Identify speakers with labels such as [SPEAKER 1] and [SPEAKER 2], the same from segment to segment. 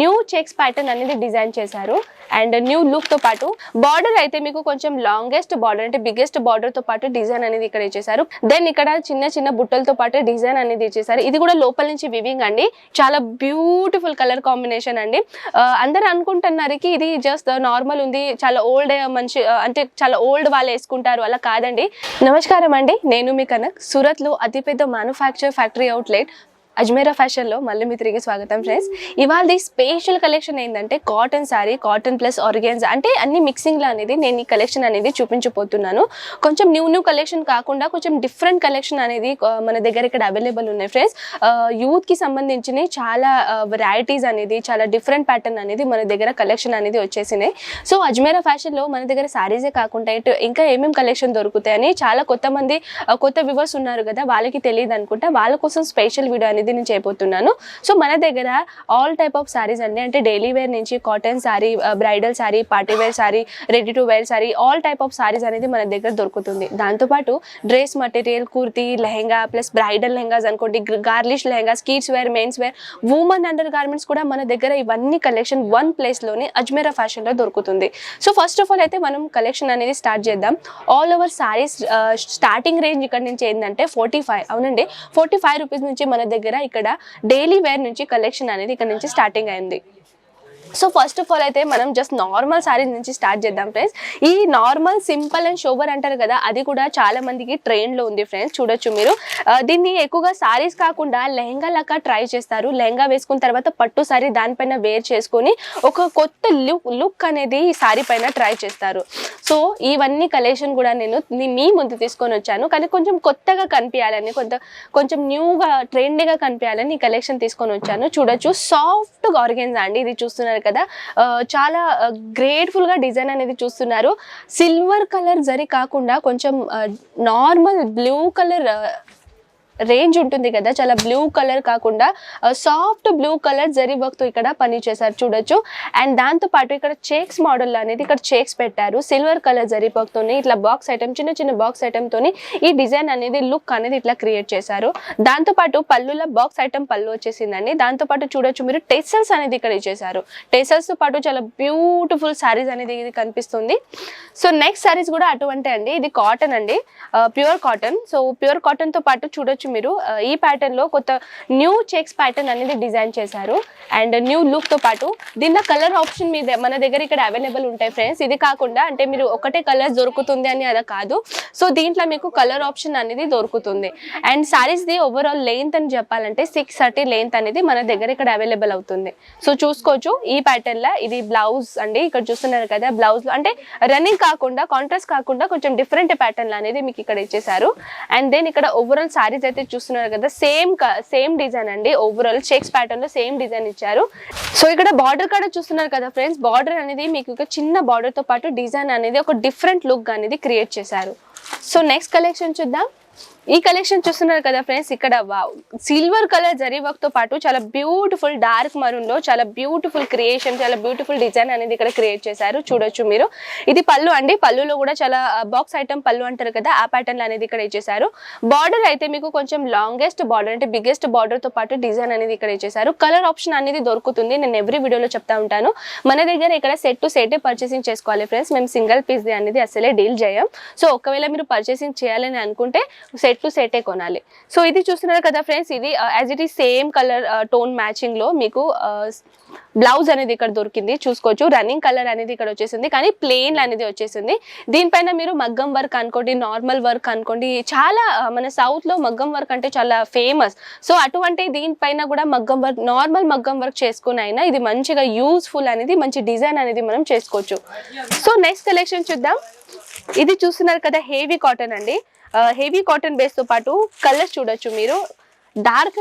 [SPEAKER 1] New checks pattern అనేది design చేశారు. And new లుక్తో పాటు బార్డర్ అయితే మీకు కొంచెం లాంగెస్ట్ బార్డర్ అంటే బిగ్గెస్ట్ బార్డర్తో పాటు డిజైన్ అనేది ఇక్కడ ఇచ్చేసారు దెన్ ఇక్కడ చిన్న చిన్న బుట్టలతో పాటు డిజైన్ అనేది ఇచ్చేసారు ఇది కూడా లోపల నుంచి వివింగ్ అండి. చాలా బ్యూటిఫుల్ కలర్ కాంబినేషన్ అండి. అందరు అనుకుంటున్నారకి ఇది జస్ట్ నార్మల్ ఉంది. చాలా ఓల్డ్ మంచి అంటే చాలా ఓల్డ్ వాళ్ళు వేసుకుంటారు. అలా కాదండి. నమస్కారం అండి. నేను మీ కనక్. సూరత్లో అతిపెద్ద మ్యానుఫ్యాక్చర్ ఫ్యాక్టరీ అవుట్లెట్ అజ్మేరా ఫ్యాషన్లో మళ్ళీ మీ తిరిగి స్వాగతం ఫ్రెండ్స్ ఇవాళ స్పెషల్ కలెక్షన్ ఏంటంటే cotton sari cotton plus organza అంటే అన్ని మిక్సింగ్లో అనేది నేను ఈ కలెక్షన్ అనేది చూపించబోతున్నాను. కొంచెం న్యూ న్యూ కలెక్షన్ కాకుండా కొంచెం డిఫరెంట్ కలెక్షన్ అనేది మన దగ్గర ఇక్కడ అవైలబుల్ ఉన్నాయి ఫ్రెండ్స్ యూత్కి సంబంధించిన చాలా వెరైటీస్ అనేది చాలా డిఫరెంట్ ప్యాటర్న్ అనేది మన దగ్గర కలెక్షన్ అనేది వచ్చేసినాయి. సో అజ్మేరా ఫ్యాషన్లో మన దగ్గర శారీసే కాకుండా ఇటు ఇంకా ఏమేమి కలెక్షన్ దొరుకుతాయని చాలా కొత్త మంది కొత్త వ్యూవర్స్ ఉన్నారు కదా వాళ్ళకి తెలియదు అనుకుంటా వాళ్ళ కోసం స్పెషల్ వీడియో అనేది నేను చేయబోతున్నాను. సో మన దగ్గర ఆల్ టైప్ ఆఫ్ శారీస్ అండి అంటే డైలీ వేర్ నుంచి cotton sari bridal sari party wear sari ready to wear sari all type of saris అనేది మన దగ్గర దొరుకుతుంది. దాంతోపాటు dress material kurti lehenga plus bridal lehengas అనుకోండి girlish lehenga kids wear men's wear women undergarments కూడా మన దగ్గర ఇవన్నీ కలెక్షన్ వన్ ప్లేస్లోనే అజ్మేరా ఫ్యాషన్లో దొరుకుతుంది. సో ఫస్ట్ ఆఫ్ ఆల్ అయితే మనం కలెక్షన్ అనేది స్టార్ట్ చేద్దాం. All over saris starting range ఇక్కడ నుంచి ఏంటంటే ఫార్టీ ఫైవ్ అవునండి? ఫార్టీ ఫైవ్ రూపీస్ నుంచి మన దగ్గర ఇక్కడ డైలీ వేర్ నుంచి కలెక్షన్ అనేది ఇక్కడ నుంచి స్టార్టింగ్ అయింది. సో ఫస్ట్ ఆఫ్ ఆల్ అయితే మనం జస్ట్ నార్మల్ శారీస్ నుంచి స్టార్ట్ చేద్దాం ఫ్రెండ్స్ ఈ నార్మల్ సింపుల్ అండ్ షోబర్ అంటారు కదా అది కూడా చాలా మందికి ట్రెండ్ ఉంది ఫ్రెండ్స్ చూడొచ్చు మీరు. దీన్ని ఎక్కువగా శారీస్ కాకుండా లెహంగా లాగా ట్రై చేస్తారు. లెహంగా వేసుకున్న తర్వాత పట్టు శారీ దానిపైన వేర్ చేసుకొని ఒక కొత్త లుక్ లుక్ అనేది ఈ శారీ పైన ట్రై చేస్తారు. సో ఇవన్నీ కలెక్షన్ కూడా నేను మీ ముందు తీసుకొని వచ్చాను. కానీ కొంచెం కొత్తగా కనిపించాలని కొంత కొంచెం న్యూగా ట్రెండ్గా కనిపించాలని ఈ కలెక్షన్ తీసుకొని వచ్చాను. చూడొచ్చు. సాఫ్ట్ ఆర్గెన్స్ అండి ఇది చూస్తున్నారు కదా. ఆ, చాలా గ్రేట్ఫుల్గా డిజైన్ అనేది చూస్తున్నారు. సిల్వర్ కలర్ జరి కాకుండా కొంచెం నార్మల్ బ్లూ కలర్ రేంజ్ ఉంటుంది కదా చాలా బ్లూ కలర్ కాకుండా సాఫ్ట్ బ్లూ కలర్ జరీ వర్క్తో ఇక్కడ పని చేశారు చూడొచ్చు. అండ్ దాంతో పాటు ఇక్కడ చేక్స్ మోడల్ అనేది ఇక్కడ చేక్స్ పెట్టారు. సిల్వర్ కలర్ జరీ వర్క్ తోని ఇట్లా బాక్స్ ఐటమ్ చిన్న చిన్న బాక్స్ ఐటమ్ తోని ఈ డిజైన్ అనేది లుక్ అనేది ఇట్లా క్రియేట్ చేశారు. దాంతో పాటు పళ్ళుల బాక్స్ ఐటమ్ పళ్ళు వచ్చేసిందండి. దాంతో పాటు చూడొచ్చు మీరు టెసల్స్ అనేది ఇక్కడ ఇచ్చేసారు టెసల్స్తో పాటు చాలా బ్యూటిఫుల్ శారీస్ అనేది ఇది కనిపిస్తుంది. సో నెక్స్ట్ శారీస్ కూడా అటువంటి అండి. ఇది కాటన్ అండి. ప్యూర్ కాటన్ సో ప్యూర్ కాటన్తో పాటు చూడొచ్చు మీరు ఈ ప్యాటర్న్లో కొత్త న్యూ చెక్స్ ప్యాటర్న్ అనేది డిజైన్ చేశారు. అండ్ న్యూ లుక్తో పాటు దీనిలో కలర్ ఆప్షన్ మీద మన దగ్గర ఇక్కడ అవైలబుల్ ఉంటాయి ఫ్రెండ్స్ ఇది కాకుండా అంటే మీరు ఒకటే కలర్ దొరుకుతుంది అని అలా కాదు. సో దీంట్లో మీకు కలర్ ఆప్షన్ అనేది దొరుకుతుంది. And saris the overall length అని చెప్పాలంటే సిక్స్ థర్టీ లెంత్ అనేది మన దగ్గర ఇక్కడ అవైలబుల్ అవుతుంది. సో చూసుకోవచ్చు. ఈ ప్యాటర్న్లో ఇది బ్లౌజ్ అండి. ఇక్కడ చూస్తున్నారు కదా బ్లౌజ్లో అంటే రన్నింగ్ కాకుండా కాంట్రాస్ట్ కాకుండా కొంచెం డిఫరెంట్ ప్యాటర్న్ అనేది మీకు ఇక్కడ ఇచ్చేసారు అండ్ దెన్ ఇక్కడ ఓవరాల్ సారీస్ అయితే చూస్తున్నారు కదా సేమ్ సేమ్ డిజైన్ అండి. ఓవరాల్ చెక్స్ ప్యాటర్న్లో సేమ్ డిజైన్ ఇచ్చారు. సో ఇక్కడ బార్డర్ కూడా చూస్తున్నారు కదా ఫ్రెండ్స్ బార్డర్ అనేది మీకు చిన్న బార్డర్తో పాటు డిజైన్ అనేది ఒక డిఫరెంట్ లుక్ అనేది క్రియేట్ చేశారు. సో నెక్స్ట్ కలెక్షన్ చూద్దాం. ఈ కలెక్షన్ చూస్తున్నారు కదా ఫ్రెండ్స్ ఇక్కడ సిల్వర్ కలర్ జరీ వర్క్తో పాటు చాలా బ్యూటిఫుల్ డార్క్ మరూన్లో చాలా బ్యూటిఫుల్ క్రియేషన్ చాలా బ్యూటిఫుల్ డిజైన్ అనేది ఇక్కడ క్రియేట్ చేశారు. చూడొచ్చు మీరు. ఇది పళ్ళు అండి. పళ్ళులో కూడా చాలా బాక్స్ ఐటమ్ పళ్ళు అంటారు కదా ఆ ప్యాటర్న్ అనేది ఇక్కడ ఇచ్చేసారు బార్డర్ అయితే మీకు కొంచెం లాంగెస్ట్ బార్డర్ అంటే బిగ్గెస్ట్ బార్డర్తో పాటు డిజైన్ అనేది ఇక్కడ ఇచ్చేసారు కలర్ ఆప్షన్ అనేది దొరుకుతుంది. నేను ఎవ్రీ వీడియోలో చెప్తా ఉంటాను. మన దగ్గర ఇక్కడ సెట్ టు సెట్ పర్చేసింగ్ చేసుకోవాలి ఫ్రెండ్స్ మేము సింగిల్ పీస్ అనేది అసలే డీల్ చేయం సో ఒకవేళ మీరు పర్చేసింగ్ చేయాలని అనుకుంటే సెట్ టు సెటే కొనాలి. సో ఇది చూస్తున్నారు కదా ఫ్రెండ్స్ ఇది యాజ్ ఇట్ ఈ సేమ్ కలర్ టోన్ మ్యాచింగ్లో మీకు బ్లౌజ్ అనేది ఇక్కడ దొరికింది. చూసుకోవచ్చు రన్నింగ్ కలర్ అనేది ఇక్కడ వచ్చేసింది కానీ ప్లెయిన్ అనేది వచ్చేసింది. దీనిపైన మీరు మగ్గం వర్క్ అనుకోండి నార్మల్ వర్క్ అనుకోండి చాలా మన సౌత్లో మగ్గం వర్క్ అంటే చాలా ఫేమస్ సో అటువంటి దీనిపైన కూడా మగ్గం వర్క్ నార్మల్ మగ్గం వర్క్ చేసుకుని అయినా ఇది మంచిగా యూస్ఫుల్ అనేది మంచి డిజైన్ అనేది మనం చేసుకోవచ్చు. సో నెక్స్ట్ కలెక్షన్ చూద్దాం. ఇది చూస్తున్నారు కదా హెవీ కాటన్ అండి. హెవీ కాటన్ బేస్తో పాటు కలర్స్ చూడొచ్చు మీరు. డార్క్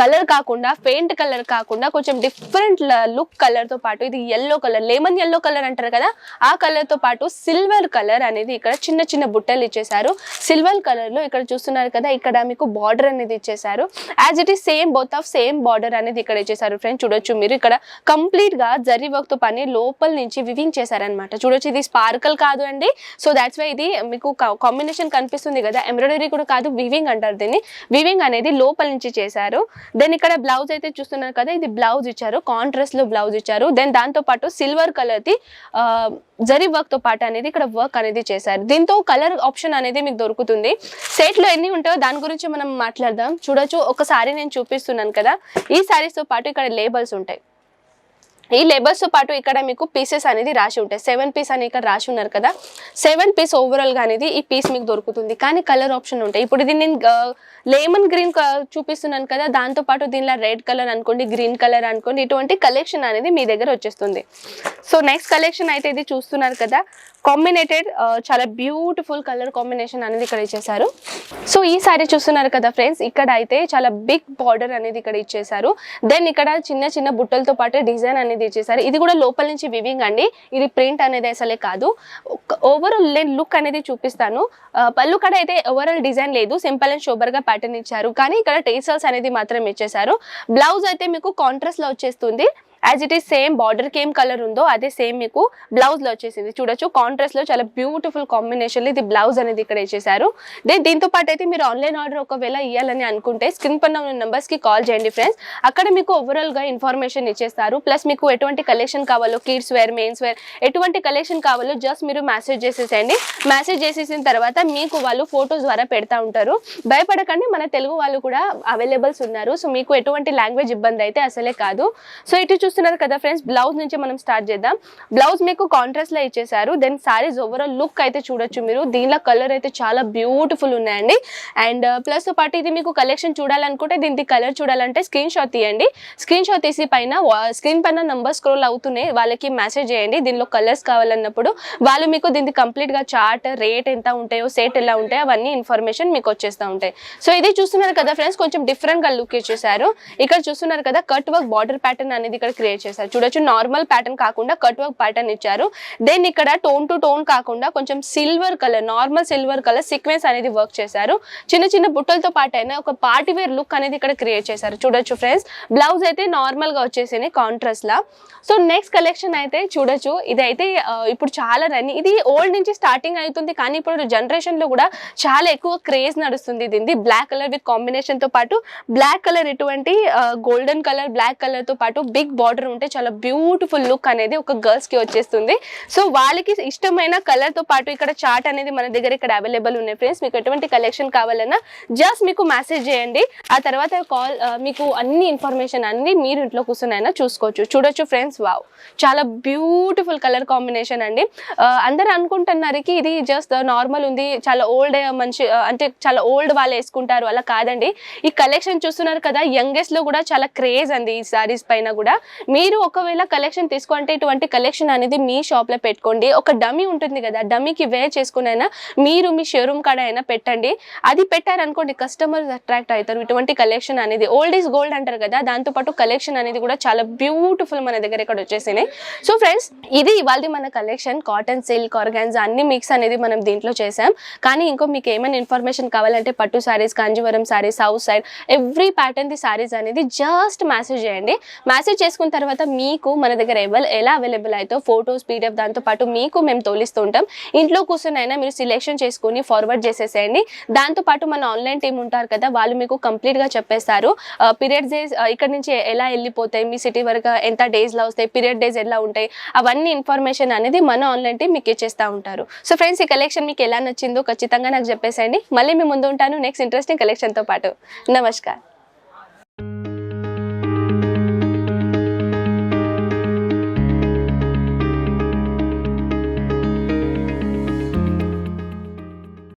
[SPEAKER 1] కలర్ కాకుండా పెయింట్ కలర్ కాకుండా కొంచెం డిఫరెంట్ లుక్ కలర్తో పాటు ఇది yellow colour lemon yellow colour అంటారు కదా ఆ కలర్తో పాటు సిల్వర్ కలర్ అనేది ఇక్కడ చిన్న చిన్న బుట్టలు ఇచ్చేసారు సిల్వర్ కలర్లో ఇక్కడ చూస్తున్నారు కదా ఇక్కడ మీకు బార్డర్ అనేది ఇచ్చేసారు as it is same both of same border అనేది ఇక్కడ ఇచ్చేసారు ఫ్రెండ్స్ చూడొచ్చు మీరు ఇక్కడ కంప్లీట్గా జరీ వర్క్తో పని లోపల నుంచి వివింగ్ చేశారనమాట చూడొచ్చు ఇది స్పార్కల్ కాదు అండి. సో దాట్స్ వై ఇది మీకు కాంబినేషన్ కనిపిస్తుంది కదా ఎంబ్రాయిడరీ కూడా కాదు వివింగ్ అంటారు దీన్ని. వివింగ్ అనేది లోపల నుంచి చేశారు. దెన్ ఇక్కడ బ్లౌజ్ అయితే చూస్తున్నారు కదా ఇది బ్లౌజ్ ఇచ్చారు కాంట్రాస్ట్లో బ్లౌజ్ ఇచ్చారు. దెన్ దాంతో పాటు సిల్వర్ కలర్ ది జరీ వర్క్తో పాటు అనేది ఇక్కడ వర్క్ అనేది చేశారు. దీంతో కలర్ ఆప్షన్ అనేది మీకు దొరుకుతుంది. సెట్లో ఎన్ని ఉంటాయో దాని గురించి మనం మాట్లాడదాం. చూడొచ్చు. ఒక సారీ నేను చూపిస్తున్నాను కదా. ఈ సారీస్తో పాటు ఇక్కడ లేబల్స్ ఉంటాయి. ఈ లేబర్స్తో పాటు ఇక్కడ మీకు పీసెస్ అనేది రాసి ఉంటాయి. సెవెన్ పీస్ అని ఇక్కడ రాసి ఉన్నారు కదా. సెవెన్ పీస్ ఓవరాల్గా అనేది ఈ పీస్ మీకు దొరుకుతుంది. కానీ కలర్ ఆప్షన్ ఉంటాయి. ఇప్పుడు ఇది నేను లెమన్ గ్రీన్ చూపిస్తున్నాను కదా. దాంతో పాటు దీనిలో రెడ్ కలర్ అనుకోండి గ్రీన్ కలర్ అనుకోండి ఇటువంటి కలెక్షన్ అనేది మీ దగ్గర వచ్చేస్తుంది. సో నెక్స్ట్ కలెక్షన్ అయితే ఇది చూస్తున్నారు కదా. కాంబినేటెడ్ చాలా బ్యూటిఫుల్ కలర్ కాంబినేషన్ అనేది ఇక్కడ ఇచ్చేసారు సో ఈ సారీ చూస్తున్నారు కదా ఫ్రెండ్స్ ఇక్కడ అయితే చాలా బిగ్ బార్డర్ అనేది ఇక్కడ ఇచ్చేసారు దెన్ ఇక్కడ చిన్న చిన్న బుట్టలతో పాటు డిజైన్ అనేది ఇచ్చేసారు ఇది కూడా లోపల నుంచి వివింగ్ అండి. ఇది ప్రింట్ అనేది అసలే కాదు. ఓవరాల్ లుక్ అనేది చూపిస్తాను. పళ్ళు కడ అయితే ఓవరాల్ డిజైన్ లేదు. సింపుల్ అండ్ సూపర్గా ప్యాటర్న్ ఇచ్చారు. కానీ ఇక్కడ టేసల్స్ అనేది మాత్రం ఇచ్చేసారు బ్లౌజ్ అయితే మీకు కాంట్రాస్ట్లో వచ్చేస్తుంది. యాజ్ ఇట్ ఈస్ సేమ్ బార్డర్కి ఏం కలర్ ఉందో అదే సేమ్ మీకు బ్లౌజ్లో వచ్చేసింది. చూడొచ్చు కాంట్రాస్ట్లో చాలా బ్యూటిఫుల్ కాంబినేషన్ ఇది బ్లౌజ్ అనేది ఇక్కడ ఇచ్చేసారు దెన్ దీంతో పాటు అయితే మీరు ఆన్లైన్ ఆర్డర్ ఒకవేళ ఇవ్వాలని అనుకుంటే స్క్రీన్ పైన ఉన్న నెంబర్స్కి కాల్ చేయండి ఫ్రెండ్స్ అక్కడ మీకు ఓవరాల్గా ఇన్ఫర్మేషన్ ఇచ్చేస్తారు. ప్లస్ మీకు ఎటువంటి కలెక్షన్ కావాలో కిడ్స్ వేర్ మెయిన్స్ వేర్ ఎటువంటి కలెక్షన్ కావాలో జస్ట్ మీరు మెసేజ్ చేసేసేయండి. మెసేజ్ చేసేసిన తర్వాత మీకు వాళ్ళు ఫొటోస్ ద్వారా పెడతా ఉంటారు. భయపడకండి మన తెలుగు వాళ్ళు కూడా అవైలబుల్స్ ఉన్నారు. సో మీకు ఎటువంటి లాంగ్వేజ్ ఇబ్బంది అయితే అసలే కాదు. సో ఇటు చూస్తున్నారు కదా ఫ్రెండ్స్ బ్లౌజ్ నుంచి మనం స్టార్ట్ చేద్దాం. బ్లౌజ్ మీకు కాంట్రాస్ట్లో ఇచ్చేసారు దెన్ సారీస్ ఓవరాల్ లుక్ అయితే చూడొచ్చు మీరు. దీనిలో కలర్ అయితే చాలా బ్యూటిఫుల్ ఉన్నాయండి. అండ్ ప్లస్ uh, తో పాటు ఇది మీకు కలెక్షన్ చూడాలనుకుంటే దీనికి కలర్ చూడాలంటే స్క్రీన్ షాట్ తీయండి. స్క్రీన్ షాట్ తీసి పైన స్క్రీన్ పైన నంబర్ స్క్రోల్ అవుతున్నాయి వాళ్ళకి మెసేజ్ చేయండి. దీనిలో కలర్స్ కావాలన్నప్పుడు వాళ్ళు మీకు దీనికి కంప్లీట్గా చార్ట్ రేట్ ఎంత ఉంటాయో సెట్ ఎలా ఉంటాయో అవన్నీ ఇన్ఫర్మేషన్ మీకు వచ్చేస్తూ ఉంటాయి. సో ఇది చూస్తున్నారు కదా ఫ్రెండ్స్ కొంచెం డిఫరెంట్గా లుక్ ఇచ్చేసారు ఇక్కడ చూస్తున్నారు కదా కట్ వర్క్ బార్డర్ ప్యాటర్న్ అనేది ఇక్కడ క్రియేట్ చేశారు. చూడొచ్చు నార్మల్ ప్యాటర్న్ కాకుండా కట్ వర్క్ ప్యాటర్న్ ఇచ్చారు. దెన్ ఇక్కడ టోన్ టు టోన్ కాకుండా కొంచెం silver colour normal silver colour sequence అనేది వర్క్ చేశారు. చిన్న చిన్న బుట్టలతో పాటు అయినా ఒక పార్టీ వేర్ లుక్ అనేది ఇక్కడ క్రియేట్ చేశారు. చూడొచ్చు ఫ్రెండ్స్ బ్లౌజ్ అయితే నార్మల్గా వచ్చేసింది కాంట్రాస్ట్ లా. సో నెక్స్ట్ కలెక్షన్ అయితే చూడొచ్చు. ఇది అయితే ఇప్పుడు చాలా రన్ ఇది ఓల్డ్ నుంచి స్టార్టింగ్ అవుతుంది కానీ ఇప్పుడు జనరేషన్లో కూడా చాలా ఎక్కువ క్రేజ్ నడుస్తుంది దీన్ని బ్లాక్ కలర్ విత్ కాంబినేషన్తో పాటు బ్లాక్ కలర్ ఇటువంటి గోల్డెన్ కలర్ బ్లాక్ కలర్తో పాటు బిగ్ బాడీ బార్డర్ ఉంటే చాలా బ్యూటిఫుల్ లుక్ అనేది ఒక గర్ల్స్కి వచ్చేస్తుంది. సో వాళ్ళకి ఇష్టమైన కలర్తో పాటు ఇక్కడ చార్ట్ అనేది మన దగ్గర ఇక్కడ అవైలబుల్ ఉన్నాయి ఫ్రెండ్స్. మీకు ఎటువంటి కలెక్షన్ కావాలన్నా జస్ట్ మీకు మెసేజ్ చేయండి. ఆ తర్వాత కాల్ మీకు అన్ని ఇన్ఫర్మేషన్ అన్ని మీరు ఇంట్లో కూర్చున్నైనా చూసుకోవచ్చు. చూడొచ్చు ఫ్రెండ్స్. వావ్! చాలా బ్యూటిఫుల్ కలర్ కాంబినేషన్ అండి. అందరు అనుకుంటున్నారకి ఇది జస్ట్ నార్మల్ ఉంది చాలా ఓల్డ్ మంచి అంటే చాలా ఓల్డ్ వాళ్ళు వేసుకుంటారు అలా కాదండి. ఈ కలెక్షన్ చూస్తున్నారు కదా యంగెస్ట్లో కూడా చాలా క్రేజ్ అండి ఈ సారీస్ పైన కూడా. మీరు ఒకవేళ కలెక్షన్ తీసుకుంటే ఇటువంటి కలెక్షన్ అనేది మీ షాప్లో పెట్టుకోండి. ఒక డమ్మీ ఉంటుంది కదా డమ్మీకి వేర్ చేసుకుని అయినా మీరు మీ షోరూమ్ కాడ అయినా పెట్టండి. అది పెట్టారనుకోండి కస్టమర్స్ అట్రాక్ట్ అవుతారు. ఇటువంటి కలెక్షన్ అనేది ఓల్డ్ ఈజ్ గోల్డ్ అంటారు కదా దాంతో పాటు కలెక్షన్ అనేది కూడా చాలా బ్యూటిఫుల్ మన దగ్గర ఇక్కడ వచ్చేసినాయి. సో ఫ్రెండ్స్ ఇది ఇవాళ మన కలెక్షన్ కాటన్ సిల్క్ ఆర్గాన్స్ అన్ని మిక్స్ అనేది మనం దీంట్లో చేసాం కానీ ఇంకో మీకు ఏమైనా ఇన్ఫర్మేషన్ కావాలంటే పట్టు saris Kanjeevaram saris house side every pattern the saris అనేది జస్ట్ మెసేజ్ చేయండి. మెసేజ్ చేసుకున్న తర్వాత మీకు మన దగ్గర ఎలా అవైలబుల్ అయితే ఫోటోస్ పీడిఎఫ్ దాంతో పాటు మీకు మేము తోలిస్తూ ఉంటాం. ఇంట్లో కూర్చొని అయినా మీరు సిలెక్షన్ చేసుకుని ఫార్వర్డ్ చేసేసేయండి. దాంతో పాటు మన ఆన్లైన్ టీం ఉంటారు కదా వాళ్ళు మీకు కంప్లీట్గా చెప్పేస్తారు. పీరియడ్ డేస్ ఇక్కడ నుంచి ఎలా వెళ్ళిపోతాయి మీ సిటీ వరకు ఎంత డేస్లో వస్తాయి పీరియడ్ డేస్ ఎలా ఉంటాయి అవన్నీ ఇన్ఫర్మేషన్ అనేది మన ఆన్లైన్ టీం మీకు ఇచ్చేస్తూ ఉంటారు. సో ఫ్రెండ్స్ ఈ కలెక్షన్ మీకు ఎలా నచ్చిందో ఖచ్చితంగా నాకు చెప్పేసేయండి. మళ్ళీ మీ ముందు ఉంటాను నెక్స్ట్ ఇంట్రెస్టింగ్ కలెక్షన్తో పాటు. నమస్కారం.